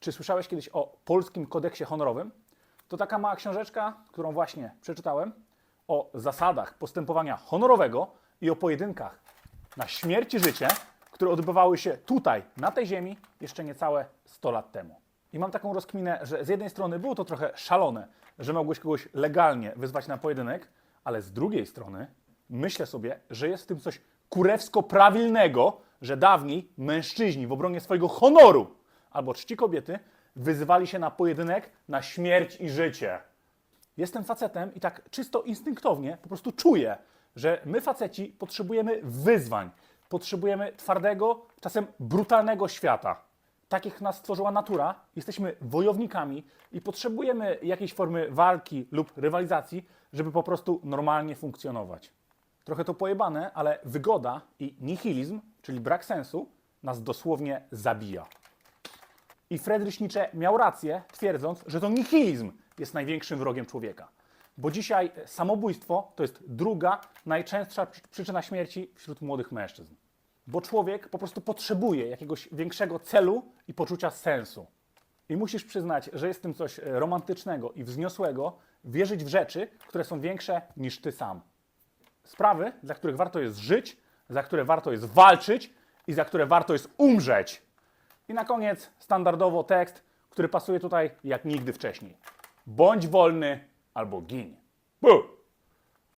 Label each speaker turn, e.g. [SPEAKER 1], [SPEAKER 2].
[SPEAKER 1] Czy słyszałeś kiedyś o polskim kodeksie honorowym? To taka mała książeczka, którą właśnie przeczytałem o zasadach postępowania honorowego i o pojedynkach na śmierć i życie, które odbywały się tutaj, na tej ziemi, jeszcze niecałe 100 lat temu. I mam taką rozkminę, że z jednej strony było to trochę szalone, że mogłeś kogoś legalnie wyzwać na pojedynek, ale z drugiej strony myślę sobie, że jest w tym coś kurewsko-prawilnego, że dawniej mężczyźni w obronie swojego honoru albo czci kobiety wyzywali się na pojedynek na śmierć i życie. Jestem facetem i tak czysto instynktownie po prostu czuję, że my faceci potrzebujemy wyzwań, potrzebujemy twardego, czasem brutalnego świata. Takich nas stworzyła natura, jesteśmy wojownikami i potrzebujemy jakiejś formy walki lub rywalizacji, żeby po prostu normalnie funkcjonować. Trochę to pojebane, ale wygoda i nihilizm, czyli brak sensu, nas dosłownie zabija. I Friedrich Nietzsche miał rację, twierdząc, że to nihilizm jest największym wrogiem człowieka. Bo dzisiaj samobójstwo to jest druga, najczęstsza przy- przyczyna śmierci wśród młodych mężczyzn. Bo człowiek po prostu potrzebuje jakiegoś większego celu i poczucia sensu. I musisz przyznać, że jest tym coś romantycznego i wzniosłego, wierzyć w rzeczy, które są większe niż ty sam. Sprawy, dla których warto jest żyć, za które warto jest walczyć i za które warto jest umrzeć. I na koniec standardowo tekst, który pasuje tutaj jak nigdy wcześniej. Bądź wolny albo gin. Bu!